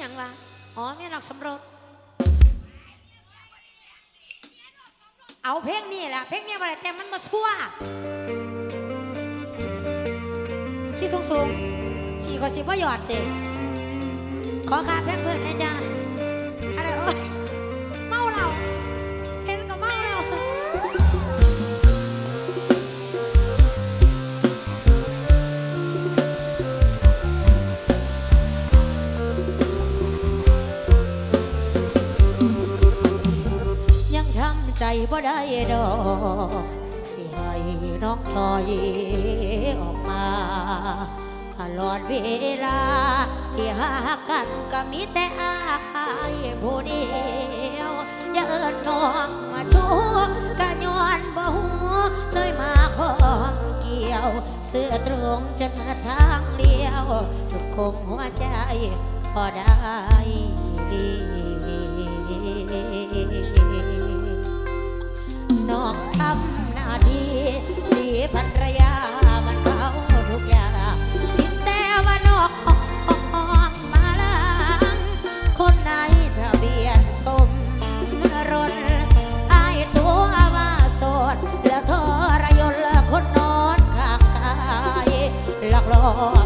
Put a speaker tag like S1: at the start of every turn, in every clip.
S1: อยังวะอ๋อเมียนอกสมรสเอาเพลงนี่แหละเพลงเมียมาแต่มันมาทั่วที่สูงสูงๆสี่ก็สิบ่หยอดเด็ขอค่าเพมเพิร์ดนะจ๊ะ บ่ได้ดอกสิให้น้องลอยออกมาตลอดเวลาที่หากันก็มีแต่อายผู้เดียวอย่าเอิ้นน้องมาชูกะย้อนบ่หูเลยมาของเกี่ยว เสื้อตรงจนมาทางเลี้ยวทุกคงหัวใจพอได้ดี น้องทำหน้าที่สีภรรยามันเขาทุกอย่างคิดแต่ว่าน้องมาลังคนในทะเบียนสมรสอายตัวว่าโสดแล้วทรยศคนนอนข้างกายหลอกหลอ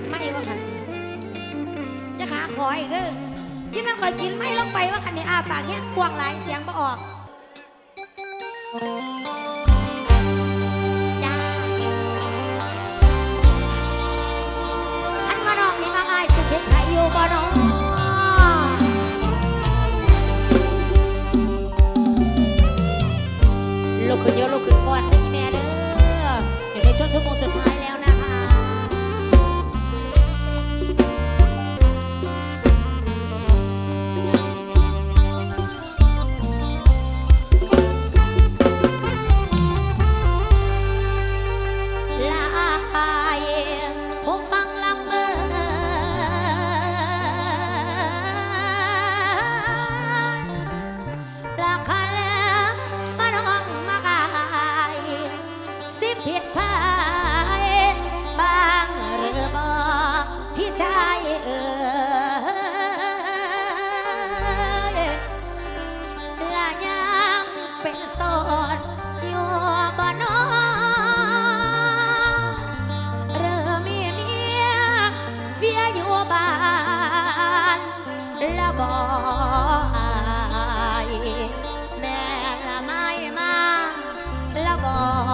S1: กินไม่ว่าคันนี้จะขาคอยอีกเด้อที่มันคอยกินไม่ลงไปว่าคันนี้อาปากเนี้ยกวางหลายเสียงบ่ออกจ้าอันมาน้องนี่มาง่ายสุดเด็ดใครอยู่บ่น้องลูกขึ้นเยอะลูกขึ้นก่อนนะอีแม่เด้อเดี๋ยวในช่วงชั่วโมงสุดท้าย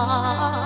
S1: บ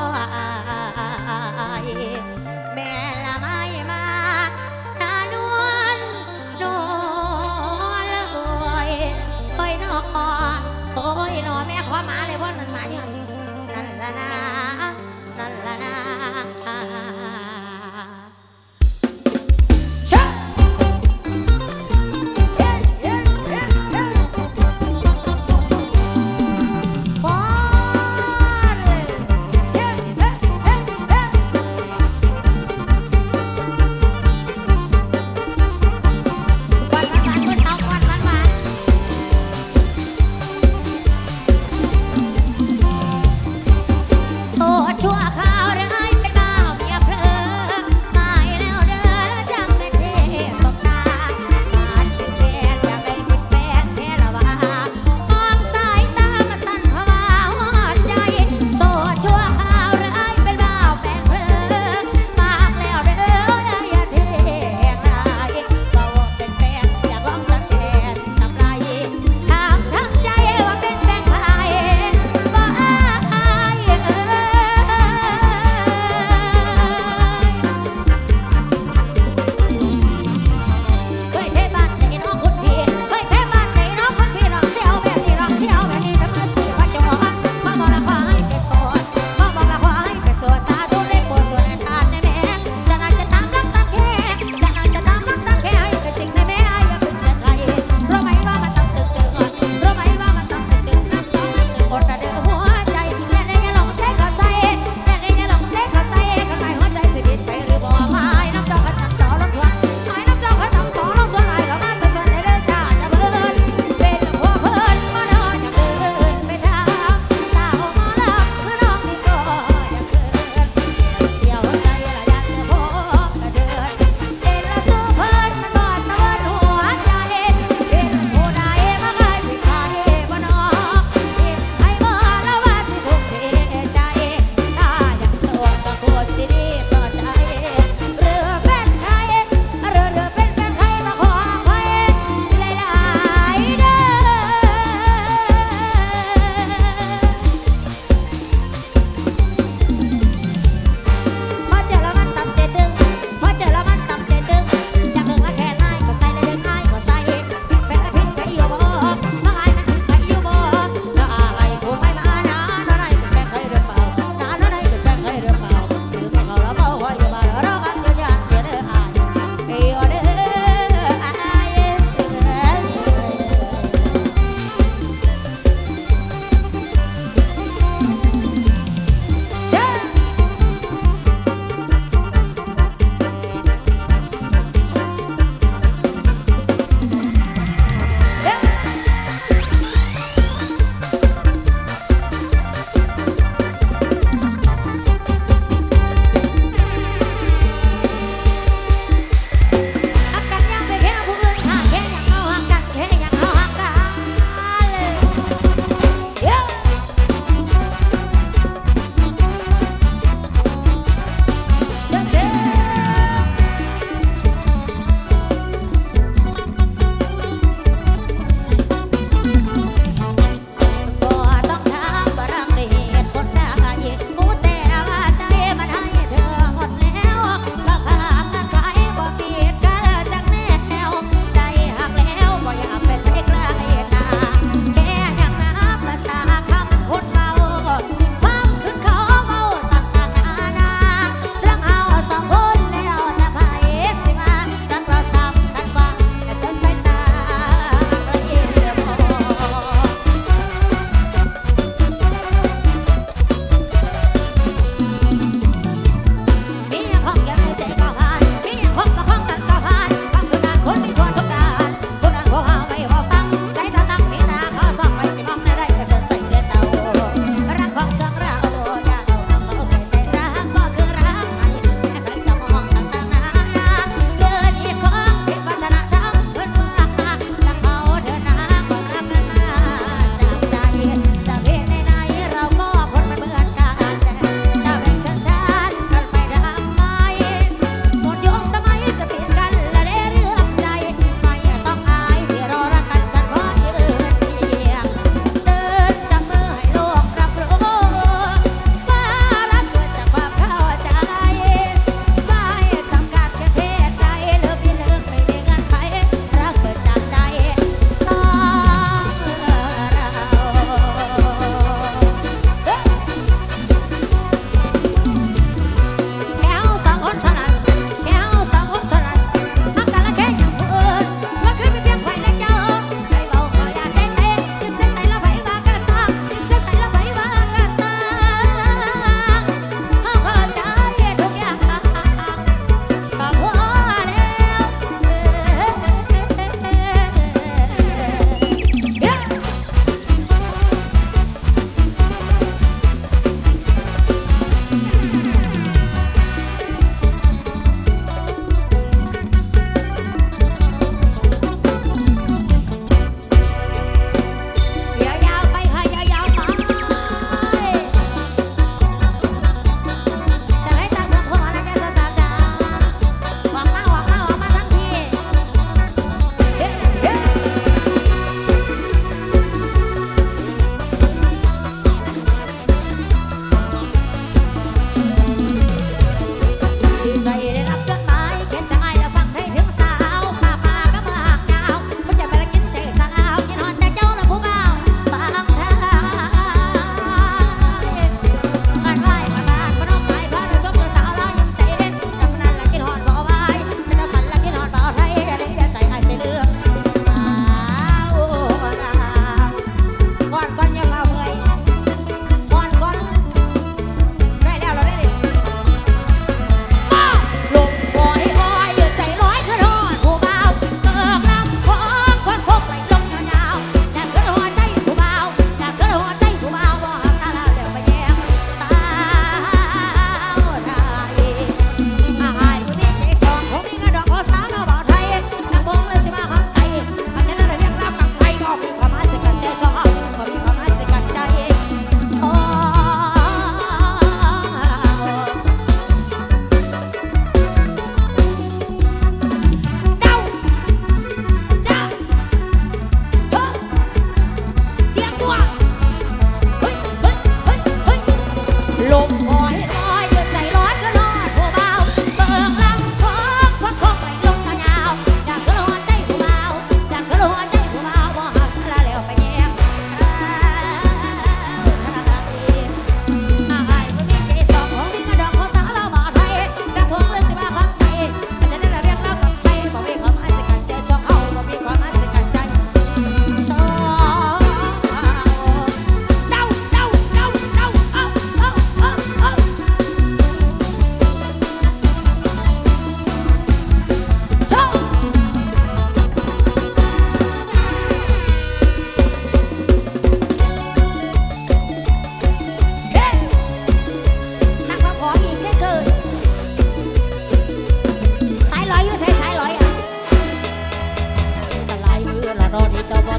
S1: รอที่เจ้าบ่